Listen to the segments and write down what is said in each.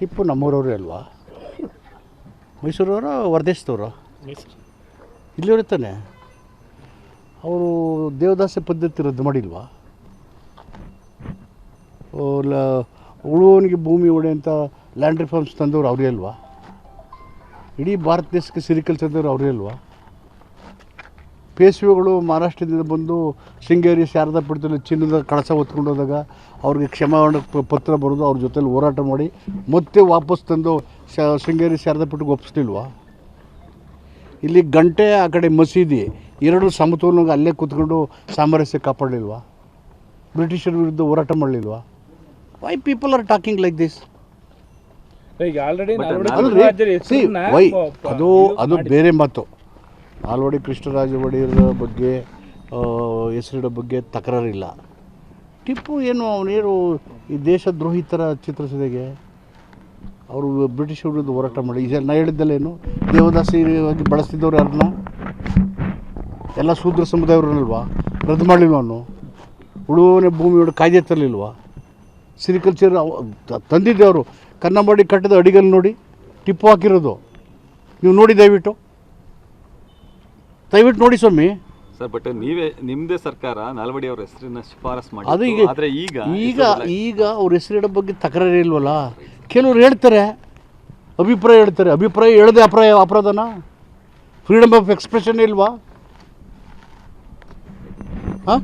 ಟಿಪ್ಪು ನಮ್ಮೂರವರು ಅಲ್ವಾ? ಮೈಸೂರವರು ಹೊರದೇಶದವರು ಇಲ್ಲಿವ್ರು ತಾನೆ? ಅವರು ದೇವದಾಸ ಪದ್ಧತಿ ರದ್ದು ಮಾಡಿಲ್ವಾ? ಉಳುವವನಿಗೆ ಭೂಮಿ ಒಡೆ ಅಂತ ಲ್ಯಾಂಡ್ ರಿಫಾರ್ಮ್ಸ್ ತಂದವರು ಅವರೇ ಅಲ್ವಾ? ಇಡೀ ಭಾರತ ದೇಶಕ್ಕೆ ಸಿರಿಕಲ್ ತಂದವರು ಅವರೇ ಅಲ್ವಾ? ಪೇಶ್ವೆಗಳು ಮಹಾರಾಷ್ಟ್ರದಿಂದ ಬಂದು ಶೃಂಗೇರಿ ಶಾರದಾ ಪೀಠದಲ್ಲಿ ಚಿನ್ನದ ಕಳಸ ಹೊತ್ಕೊಂಡು ಹೋದಾಗ ಅವ್ರಿಗೆ ಕ್ಷಮಾವಣೆ ಪ- ಪತ್ರ ಬರೋದು ಅವ್ರ ಜೊತೆಲಿ ಹೋರಾಟ ಮಾಡಿ ಮತ್ತೆ ವಾಪಸ್ ತಂದು ಶ ಶೃಂಗೇರಿ ಶಾರದಾ ಪೀಠಕ್ಕೆ ಒಪ್ಪಿಸ್ಲಿಲ್ವಾ ಇಲ್ಲಿ ಗಂಟೆ ಆ ಕಡೆ ಮಸೀದಿ ಎರಡು ಸಮತೋಲನ ಅಲ್ಲೇ ಕೂತ್ಕೊಂಡು ಸಾಮರಸ್ಯ ಕಾಪಾಡಲಿಲ್ವಾ? ಬ್ರಿಟಿಷರ ವಿರುದ್ಧ ಹೋರಾಟ ಮಾಡಲಿಲ್ವಾ? Why people are talking like this ಅದು ಅದು ಬೇರೆ ಮಾತು. ನಾಲ್ವಡಿ ಕೃಷ್ಣರಾಜ ಒಡೆಯರ ಬಗ್ಗೆ ಹೆಸರಿಡೋ ಬಗ್ಗೆ ತಕರಾರಿಲ್ಲ. ಟಿಪ್ಪು ಏನು ಅವನೇನು ಈ ದೇಶದ್ರೋಹಿ ಥರ ಚಿತ್ರಿಸಿದಾಗೆ? ಅವರು ಬ್ರಿಟಿಷ್ ವಿರುದ್ಧ ಹೋರಾಟ ಮಾಡಿ, ಈಗ ನಾ ಹೇಳಿದ್ದಲ್ಲೇನು ದೇವದಾಸಿಯಾಗಿ ಬಳಸ್ತಿದ್ದವ್ರು ಯಾರನ್ನ? ಎಲ್ಲ ಶೂದ್ರ ಸಮುದಾಯವ್ರನ್ನಲ್ವಾ? ರದ್ದು ಮಾಡಲಿಲ್ವ ಅವನು? ಉಳುವವನೇ ಭೂಮಿಯೊಳಗೆ ಕಾಯ್ದೆ ತರಲಿಲ್ವಾ? ಸಿರಿಕಲ್ಚರ್ ತಂದಿದ್ದೆ ಅವರು. ಕನ್ನಂಬಾಡಿ ಕಟ್ಟದ ಅಡಿಗಲ್ಲಿ ನೋಡಿ, ಟಿಪ್ಪು ಹಾಕಿರೋದು. ನೀವು ನೋಡಿ ದಯವಿಟ್ಟು. ದಯವಿಟ್ಟು ನೋಡಿ ಸ್ವಾಮಿ. ಸರ್ ಬಟ್ ನೀವೇ ನಿಮ್ಮದೇ ಸರ್ಕಾರ ನಾಲ್ವಡಿ ಅವ್ರ ಹೆಸರಿನ ಶಿಫಾರಸ್ ಮಾಡಿ ಅದು ಈಗ ಆದರೆ ಈಗ ಈಗ ಈಗ ಅವ್ರ ಹೆಸರಿಡೋ ಬಗ್ಗೆ ತಕರಾರು ಇಲ್ವಲ್ಲ? ಕೆಲವ್ರು ಹೇಳ್ತಾರೆ. ಅಭಿಪ್ರಾಯ ಹೇಳ್ತಾರೆ. ಅಭಿಪ್ರಾಯ ಹೇಳದೆ ಅಪ್ರಾಯ ಅಪರಾಧನ? ಫ್ರೀಡಮ್ ಆಫ್ ಎಕ್ಸ್ಪ್ರೆಷನ್ ಇಲ್ವಾ? ಹಾಂ?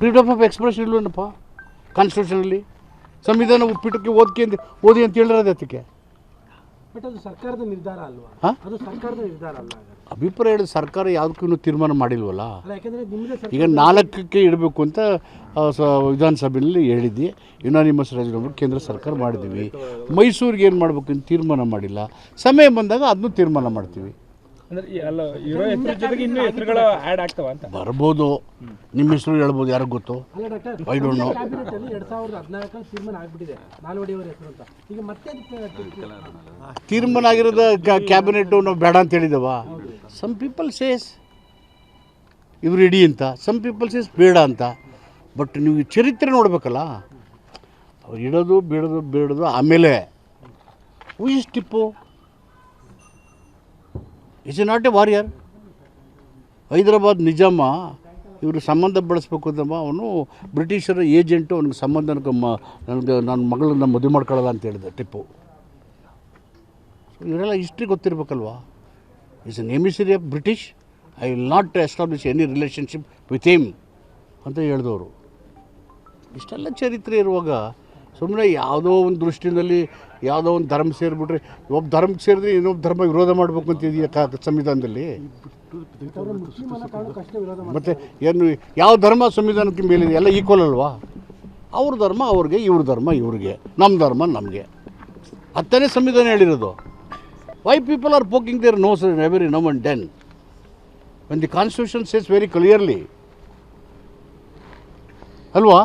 ಫ್ರೀಡಮ್ ಆಫ್ ಎಕ್ಸ್ಪ್ರೆಷನ್ ಇಲ್ವೇನಪ್ಪ? ಕಾನ್ಸ್ಟಿಟ್ಯೂಷನಲ್ಲಿ ಸಂವಿಧಾನ ಒಪ್ಪಿಟ್ಟಕ್ಕೆ ಓದ್ಕೆ ಅಂತ ಓದಿ ಅಂತ ಹೇಳಿರೋದು ಅದಕ್ಕೆ ಬಟ್ ಅದು ಸರ್ಕಾರದ ನಿರ್ಧಾರ ಅಲ್ವಾ? ಹಾ? ಅದು ಸರ್ಕಾರದ ನಿರ್ಧಾರ ಅಲ್ಲ. ಅಭಿಪ್ರಾಯ ಹೇಳಿದ ಸರ್ಕಾರ ಯಾವುದಕ್ಕೂ ಇನ್ನೂ ತೀರ್ಮಾನ ಮಾಡಿಲ್ವಲ್ಲ? ಅಲ್ಲ ಯಾಕಂದ್ರೆ ಈಗ ನಾಲ್ಕಕ್ಕೆ ಇಡಬೇಕು ಅಂತ ವಿಧಾನಸಭೆಯಲ್ಲಿ ಹೇಳಿದ್ವಿ ಯುನಾನಿಮಸ್ ರಾಜೀನಾಮೆ ಕೇಂದ್ರ ಸರ್ಕಾರ ಮಾಡಿದ್ದೀವಿ. ಮೈಸೂರಿಗೆ ಏನು ಮಾಡಬೇಕು ಅಂತ ತೀರ್ಮಾನ ಮಾಡಿಲ್ಲ. ಸಮಯ ಬಂದಾಗ ಅದನ್ನು ತೀರ್ಮಾನ ಮಾಡ್ತೀವಿ. ಅಂದ್ರೆ ಈ ಅಲ್ಲ ಜೊತೆಗೆ ಇನ್ನೂ ಹೆಸರುಗಳು ಆ್ಯಡ್ ಆಗ್ತಾವ ಅಂತ. ಬರ್ಬೋದು. ನಿಮ್ಮ ಹೆಸರು ಹೇಳ್ಬೋದು ಯಾರಿಗೂ ಗೊತ್ತು? I don't know. ಕ್ಯಾಬಿನೆಟ್ ತೀರ್ಮಾನ ಆಗ್ಬಿಟ್ಟಿದೆ ನಾಲ್ವಡಿ ಅವರ ಹೆಸರು ಅಂತ. ಈಗ ಮತ್ತೆ ಅದಕ್ಕೆ ತೀರ್ಮಾನ ಆಗಿರೋದ ಕ್ಯಾಬಿನೆಟ್ಟು ನಾವು ಬೇಡ ಅಂತ ಹೇಳಿದವ? ಸಮ್ ಪೀಪಲ್ ಸೇಸ್ ಇವ್ರು ಇಡಿ ಅಂತ. ಸಮ್ ಪೀಪಲ್ ಸೇಸ್ ಬೇಡ ಅಂತ. ಬಟ್ ನೀವು ಚರಿತ್ರೆ ನೋಡಬೇಕಲ್ಲ, ಅವ್ರು ಇಡೋದು, ಬಿಡೋದು, ಬೇಡೋದು ಆಮೇಲೆ is Tipu is a not a warrior Hyderabad Nizam, ಇವರು ಸಂಬಂಧ ಬೆಳೆಸ್ಬೇಕು ಅಂತಮ್ಮ, ಅವನು ಬ್ರಿಟಿಷರ ಏಜೆಂಟು, ಅವ್ನಿಗೆ ಸಂಬಂಧ ನನಗೆ ಮ, ನನಗೆ ನನ್ನ ಮಗಳನ್ನ ಮದುವೆ ಮಾಡ್ಕೊಳ್ಳಲ್ಲ ಅಂತ ಹೇಳಿದೆ ಟಿಪ್ಪು ಇವರೆಲ್ಲ history ಗೊತ್ತಿರಬೇಕಲ್ವಾ? Is an emissary of British I will not establish any relationship with him ಅಂತ ಹೇಳಿದವರು. ಇಷ್ಟೆಲ್ಲ ಚರಿತ್ರೆ ಇರುವಾಗ ಸುಮ್ಮನೆ ಯಾವುದೋ ಒಂದು ದೃಷ್ಟಿನಲ್ಲಿ ಯಾವುದೋ ಒಂದು ಧರ್ಮ ಸೇರಿಬಿಟ್ರೆ ಒಬ್ಬ ಧರ್ಮಕ್ಕೆ ಸೇರಿದ್ರೆ ಇನ್ನೊಬ್ಬ ಧರ್ಮ ವಿರೋಧ ಮಾಡಬೇಕು ಅಂತ ಇದೆಯಾ ಕಾ ಸಂವಿಧಾನದಲ್ಲಿ? ಮತ್ತು ಏನು ಯಾವ ಧರ್ಮ ಸಂವಿಧಾನಕ್ಕೆ ಮೇಲಿದೆ? ಎಲ್ಲ ಈಕ್ವಲ್ ಅಲ್ವಾ? ಅವ್ರ ಧರ್ಮ ಅವ್ರಿಗೆ, ಇವ್ರ ಧರ್ಮ ಇವ್ರಿಗೆ. ನಮ್ಮ ಧರ್ಮ ನಮಗೆ. ಹತ್ತನೇ ಸಂವಿಧಾನ ಹೇಳಿರೋದು. Why people are poking their nose every now and then when the constitution says very clearly ಅಲ್ವಾ